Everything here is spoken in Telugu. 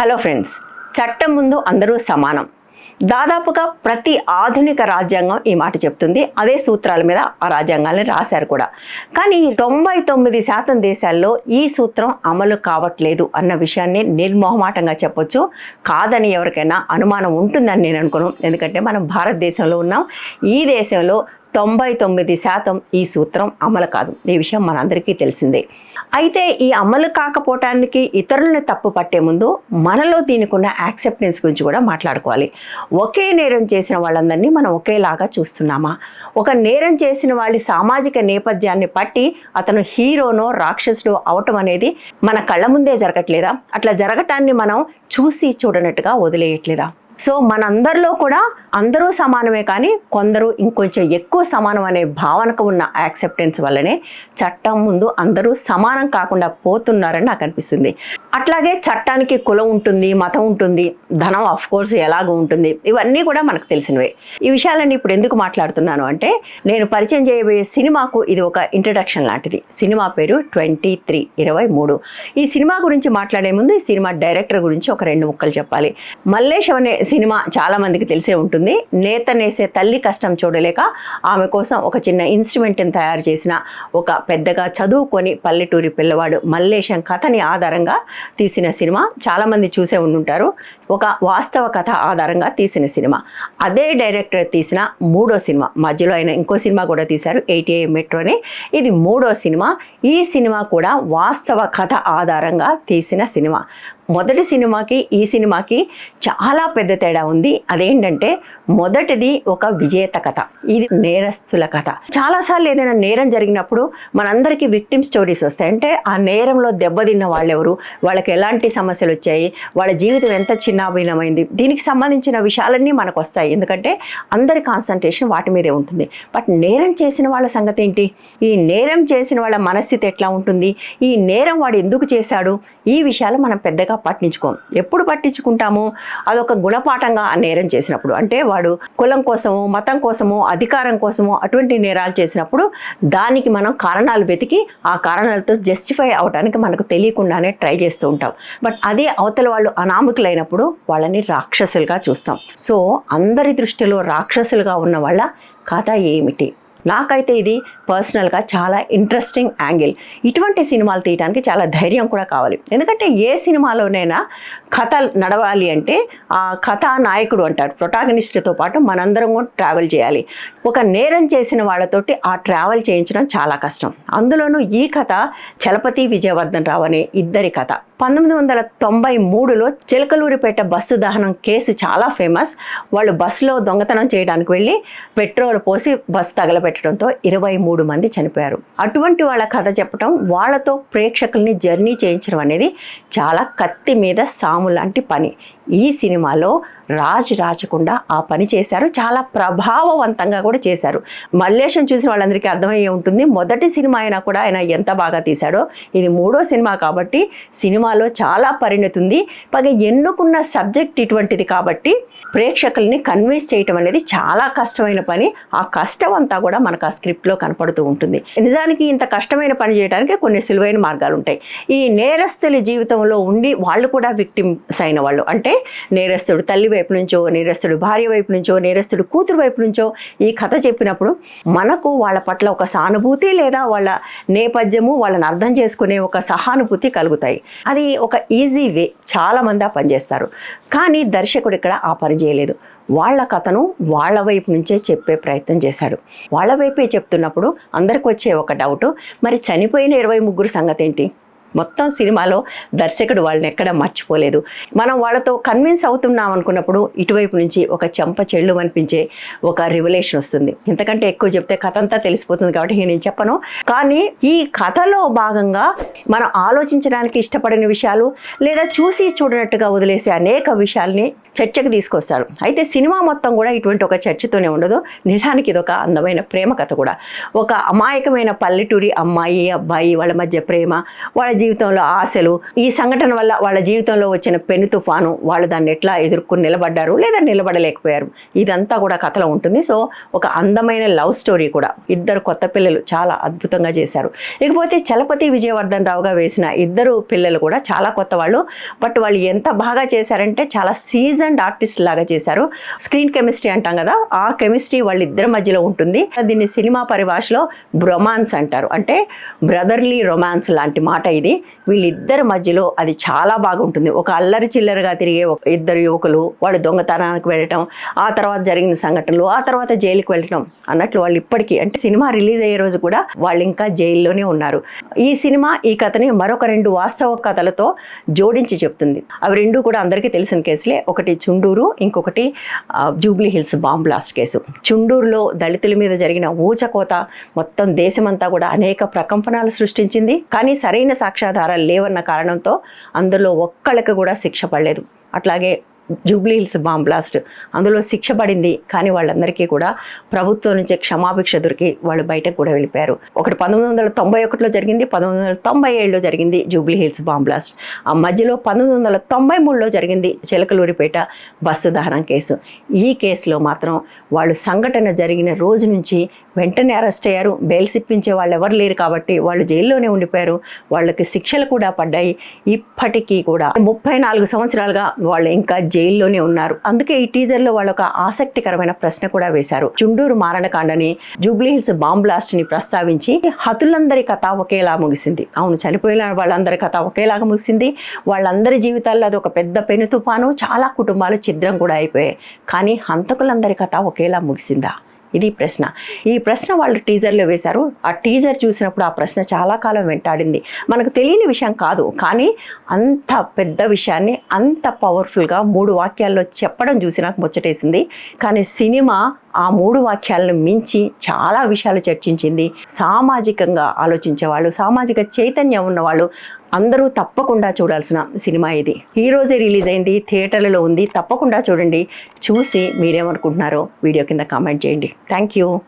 హలో ఫ్రెండ్స్ చట్టం ముందు అందరూ సమానం. దాదాపుగా ప్రతి ఆధునిక రాజ్యాంగం ఈ మాట చెప్తుంది. అదే సూత్రాల మీద ఆ రాజ్యాంగాన్ని రాశారు కూడా. కానీ తొంభై తొమ్మిది శాతం దేశాల్లో ఈ సూత్రం అమలు కావట్లేదు అన్న విషయాన్ని నిర్మోహమాటంగా చెప్పొచ్చు. కాదని ఎవరికైనా అనుమానం ఉంటుందని నేను అనుకున్నాను ఎందుకంటే మనం భారతదేశంలో ఉన్నాం. ఈ దేశంలో తొంభై తొమ్మిది శాతం ఈ సూత్రం అమలు కాదు. ఈ విషయం మనందరికీ తెలిసిందే. అయితే ఈ అమలు కాకపోవటానికి ఇతరులను తప్పు పట్టే ముందు మనలో దీనికి ఉన్న యాక్సెప్టెన్స్ గురించి కూడా మాట్లాడుకోవాలి. ఒకే నేరం చేసిన వాళ్ళందరినీ మనం ఒకేలాగా చూస్తున్నామా? ఒక నేరం చేసిన వాళ్ళ సామాజిక నేపథ్యాన్ని పట్టి అతను హీరోనో రాక్షసుడో అవటం అనేది మన కళ్ళ ముందే జరగట్లేదా? అట్లా జరగటాన్ని మనం చూసి చూడనట్టుగా వదిలేయట్లేదా? సో మనందరిలో కూడా అందరూ సమానమే కానీ కొందరు ఇంకొంచెం ఎక్కువ సమానం అనే భావనకు ఉన్న యాక్సెప్టెన్స్ వల్లనే చట్టం ముందు అందరూ సమానం కాకుండా పోతున్నారని నాకు అనిపిస్తుంది. అట్లాగే చట్టానికి కులం ఉంటుంది మతం ఉంటుంది ధనం ఆఫ్ కోర్స్ ఎలాగో ఉంటుంది ఇవన్నీ కూడా మనకు తెలిసినవే. ఈ విషయాలన్నీ ఇప్పుడు ఎందుకు మాట్లాడుతున్నాను అంటే నేను పరిచయం చేయబోయే సినిమాకు ఇది ఒక ఇంట్రడక్షన్ లాంటిది. సినిమా పేరు ట్వంటీ త్రీ ఇరవై మూడు. ఈ సినిమా గురించి మాట్లాడే ముందు ఈ సినిమా డైరెక్టర్ గురించి ఒక రెండు ముక్కలు చెప్పాలి. మల్లేశం అనే సినిమా చాలా మందికి తెలిసే ఉంటుంది. నేత నేసే తల్లి కష్టం చూడలేక ఆమె కోసం ఒక చిన్న ఇన్స్ట్రుమెంట్ని తయారు చేసిన ఒక పెద్దగా చదువుకొని పల్లెటూరి పిల్లవాడు మల్లేశం కథని ఆధారంగా తీసిన సినిమా. చాలామంది చూసే ఉండుంటారు. ఒక వాస్తవ కథ ఆధారంగా తీసిన సినిమా. అదే డైరెక్టర్ తీసిన మూడో సినిమా. మధ్యలో ఆయన ఇంకో సినిమా కూడా తీశారు ఎయిటీ మెట్రోని. ఇది మూడో సినిమా. ఈ సినిమా కూడా వాస్తవ కథ ఆధారంగా తీసిన సినిమా. మొదటి సినిమాకి ఈ సినిమాకి చాలా పెద్ద తేడా ఉంది. అదేంటంటే మొదటిది ఒక విజేత కథ. ఇది నేరస్తుల కథ. చాలాసార్లు ఏదైనా నేరం జరిగినప్పుడు మనందరికీ విక్టిమ్ స్టోరీస్ వస్తాయి. అంటే ఆ నేరంలో దెబ్బతిన్న వాళ్ళెవరు? వాళ్ళకి ఎలాంటి సమస్యలు వచ్చాయి? వాళ్ళ జీవితం ఎంత చిన్నాభిన్నమైంది? దీనికి సంబంధించిన విషయాలన్నీ మనకు వస్తాయి ఎందుకంటే అందరి కాన్సన్ట్రేషన్ వాటి మీదే ఉంటుంది. బట్ నేరం చేసిన వాళ్ళ సంగతి ఏంటి? ఈ నేరం చేసిన వాళ్ళ మనస్థితి ఎట్లా ఉంటుంది? ఈ నేరం వాడు ఎందుకు చేశాడు? ఈ విషయాలు మనం పెద్దగా పట్టించుకోం. ఎప్పుడు పట్టించుకుంటాము? అదొక గుణపాఠంగా ఆ నేరం చేసినప్పుడు. అంటే వాడు కులం కోసమో మతం కోసమో అధికారం కోసమో అటువంటి నేరాలు చేసినప్పుడు దానికి మనం కారణాలు వెతికి ఆ కారణాలతో జస్టిఫై అవడానికి మనకు తెలియకుండానే ట్రై చేస్తూ ఉంటాం. బట్ అదే అవతల వాళ్ళు అనామకులైనప్పుడు వాళ్ళని రాక్షసులుగా చూస్తాం. సో అందరి దృష్టిలో రాక్షసులుగా ఉన్న వాళ్ళ కథ ఏమిటి? నాకైతే ఇది పర్సనల్గా చాలా ఇంట్రెస్టింగ్ యాంగిల్. ఇటువంటి సినిమాలు తీయడానికి చాలా ధైర్యం కూడా కావాలి. ఎందుకంటే ఏ సినిమాలోనైనా కథ నడవాలి అంటే ఆ కథా నాయకుడు అంటారు ప్రొటాగనిస్ట్తో పాటు మనందరం కూడా ట్రావెల్ చేయాలి. ఒక నేరం చేసిన వాళ్ళతోటి ఆ ట్రావెల్ చేయించడం చాలా కష్టం. అందులోనూ ఈ కథ చలపతి విజయవర్ధన్ రావు అనే ఇద్దరి కథ. పంతొమ్మిది వందల తొంభై మూడులో చిలకలూరిపేట బస్సు దహనం కేసు చాలా ఫేమస్. వాళ్ళు బస్సులో దొంగతనం చేయడానికి వెళ్ళి పెట్రోల్ పోసి బస్సు తగలబెట్టడంతో ఇరవై మూడు మంది చనిపోయారు. అటువంటి వాళ్ళ కథ చెప్పడం వాళ్ళతో ప్రేక్షకుల్ని జర్నీ చేయించడం అనేది చాలా కత్తి మీద సాము లాంటి పని. ఈ సినిమాలో రాజ్ రాచకుండా ఆ పని చేశారు. చాలా ప్రభావవంతంగా కూడా చేశారు. మల్లేశం చూసిన వాళ్ళందరికీ అర్థమయ్యే ఉంటుంది. మొదటి సినిమా అయినా కూడా ఆయన ఎంత బాగా తీశాడో. ఇది మూడో సినిమా కాబట్టి సినిమాలో చాలా పరిణతి ఉంది. పైగా ఎన్నుకున్న సబ్జెక్ట్ ఇటువంటిది కాబట్టి ప్రేక్షకుల్ని కన్విన్స్ చేయటం అనేది చాలా కష్టమైన పని. ఆ కష్టం అంతా కూడా మనకు ఆ స్క్రిప్ట్లో కనపడుతూ ఉంటుంది. నిజానికి ఇంత కష్టమైన పని చేయడానికి కొన్ని సులువైన మార్గాలు ఉంటాయి ఈ నేరస్తుల జీవితంలో ఉండి వాళ్ళు కూడా విక్టిమ్స్ అయిన వాళ్ళు. అంటే నేరస్తుడు తల్లి వైపు నుంచో నేరస్తుడు భార్య వైపు నుంచో నేరస్తుడు కూతురు వైపు నుంచో ఈ కథ చెప్పినప్పుడు మనకు వాళ్ళ పట్ల ఒక సానుభూతి లేదా వాళ్ళ నేపథ్యము వాళ్ళని అర్థం చేసుకునే ఒక సహానుభూతి కలుగుతాయి. అది ఒక ఈజీ వే చాలామంది ఆ పనిచేస్తారు కానీ దర్శకుడు ఇక్కడ ఆ పని చేయలేదు. వాళ్ళ కథను వాళ్ళ వైపు నుంచే చెప్పే ప్రయత్నం చేశాడు. వాళ్ళ వైపే చెప్తున్నప్పుడు అందరికి వచ్చే ఒక డౌట్ మరి చనిపోయిన ఇరవై ముగ్గురు సంగతి ఏంటి మొత్తం సినిమాలో దర్శకుడు వాళ్ళని ఎక్కడ మర్చిపోలేదు. మనం వాళ్ళతో కన్విన్స్ అవుతున్నాం అనుకున్నప్పుడు ఇటువైపు నుంచి ఒక చెంప చెళ్ళు అనిపించే ఒక రివలేషన్ వస్తుంది. ఇంతకంటే ఎక్కువ చెప్తే కథ అంతా తెలిసిపోతుంది కాబట్టి నేను చెప్పను. కానీ ఈ కథలో భాగంగా మనం ఆలోచించడానికి ఇష్టపడిన విషయాలు లేదా చూసి చూడనట్టుగా వదిలేసే అనేక విషయాల్ని చర్చకు తీసుకొస్తారు. అయితే సినిమా మొత్తం కూడా ఇటువంటి ఒక చర్చతోనే ఉండదు. నిజానికి ఇది ఒక అందమైన ప్రేమ కథ కూడా. ఒక అమాయకమైన పల్లెటూరి అమ్మాయి అబ్బాయి వాళ్ళ మధ్య ప్రేమ వాళ్ళ జీవితంలో ఆశలు ఈ సంఘటన వల్ల వాళ్ళ జీవితంలో వచ్చిన పెను తుఫాను వాళ్ళు దాన్ని ఎట్లా ఎదుర్కొని నిలబడ్డారు లేదా నిలబడలేకపోయారు? ఇదంతా కూడా కథలో ఉంటుంది. సో ఒక అందమైన లవ్ స్టోరీ కూడా ఇద్దరు కొత్త పిల్లలు చాలా అద్భుతంగా చేశారు. ఇకపోతే చలపతి విజయవర్ధన్ రావుగా వేసిన ఇద్దరు పిల్లలు కూడా చాలా కొత్త వాళ్ళు. బట్ వాళ్ళు ఎంత బాగా చేశారంటే చాలా సీజన్డ్ ఆర్టిస్ట్ లాగా చేశారు. స్క్రీన్ కెమిస్ట్రీ అంటాం కదా ఆ కెమిస్ట్రీ వాళ్ళిద్దరి మధ్యలో ఉంటుంది. దీన్ని సినిమా పరిభాషలో బ్రొమాన్స్ అంటారు. అంటే బ్రదర్లీ రొమాన్స్ లాంటి మాట ఇది. వీళ్ళిద్దరి మధ్యలో అది చాలా బాగుంటుంది. ఒక అల్లరి చిల్లరగా తిరిగే ఒక ఇద్దరు యువకులు వాళ్ళు దొంగతనానికి వెళ్ళటం ఆ తర్వాత జరిగిన సంఘటనలు ఆ తర్వాత జైలుకి వెళ్ళటం అన్నట్లు వాళ్ళు ఇప్పటికీ అంటే సినిమా రిలీజ్ అయ్యే రోజు కూడా వాళ్ళు ఇంకా జైల్లోనే ఉన్నారు. ఈ సినిమా ఈ కథని మరొక రెండు వాస్తవ కథలతో జోడించి చెప్తుంది. అవి రెండు కూడా అందరికీ తెలిసిన కేసులే. ఒకటి చుండూరు ఇంకొకటి Jubilee Hills bomb blast case. చుండూరులో దళితుల మీద జరిగిన ఊచకోత మొత్తం దేశమంతా కూడా అనేక ప్రకంపనలు సృష్టించింది. కానీ సరైన సాక్ష్యాధారాలు లేవన్న కారణంతో అందులో ఒక్కళ్ళకి కూడా శిక్ష పడలేదు. అట్లాగే జూబ్లీహిల్స్ బాంబ్ బ్లాస్ట్. అందులో శిక్ష పడింది. కానీ వాళ్ళందరికీ కూడా ప్రభుత్వం నుంచి క్షమాభిక్ష దొరికి వాళ్ళు బయటకు కూడా వెళ్ళిపోయారు. ఒకటి పంతొమ్మిది వందల తొంభై ఒకటిలో జరిగింది. పంతొమ్మిది వందల తొంభై ఏడులో జరిగింది జూబ్లీ హిల్స్ బాంబ్ బ్లాస్ట్. ఆ మధ్యలో పంతొమ్మిది వందల తొంభై మూడులో జరిగింది చిలకలూరిపేట బస్సు దహనం కేసు. ఈ కేసులో మాత్రం వాళ్ళు సంఘటన జరిగిన రోజు నుంచి వెంటనే అరెస్ట్ అయ్యారు. బెయిల్స్ ఇప్పించే వాళ్ళు ఎవరు లేరు కాబట్టి వాళ్ళు జైల్లోనే ఉండిపోయారు. వాళ్ళకి శిక్షలు కూడా పడ్డాయి. ఇప్పటికీ కూడా ముప్పై నాలుగు సంవత్సరాలుగా వాళ్ళు ఇంకా జైల్లోనే ఉన్నారు. అందుకే ఈ టీజర్లో వాళ్ళు ఒక ఆసక్తికరమైన ప్రశ్న కూడా వేశారు. చుండూరు మారణకాండని జూబ్లీహిల్స్ బాంబ్ బ్లాస్ట్ని ప్రస్తావించి హతులందరి కథ ఒకేలా ముగిసింది. అవును చనిపోయిన వాళ్ళందరి కథ ఒకేలాగా ముగిసింది. వాళ్ళందరి జీవితాల్లో అది ఒక పెద్ద పెను తుఫాను చాలా కుటుంబాలు ఛిద్రం కూడా అయిపోయాయి. కానీ హంతకులందరి కథ ఒకేలా ముగిసిందా? ఇది ప్రశ్న. ఈ ప్రశ్న వాళ్ళు టీజర్లో వేశారు. ఆ టీజర్ చూసినప్పుడు ఆ ప్రశ్న చాలా కాలం వెంటాడింది. మనకు తెలియని విషయం కాదు. కానీ అంత పెద్ద విషయాన్ని అంత పవర్ఫుల్గా మూడు వాక్యాల్లో చెప్పడం చూసి నాకు ముచ్చటేసింది. కానీ సినిమా ఆ మూడు వాక్యాలను మించి చాలా విషయాలు చర్చించింది. సామాజికంగా ఆలోచించే వాళ్ళు సామాజిక చైతన్యం ఉన్నవాళ్ళు అందరూ తప్పకుండా చూడాల్సిన సినిమా ఇది. ఈ రోజే రిలీజ్ అయింది థియేటర్లలో ఉంది. తప్పకుండా చూడండి. చూసి మీరేమనుకుంటున్నారో వీడియో కింద కామెంట్ చేయండి. Thank you.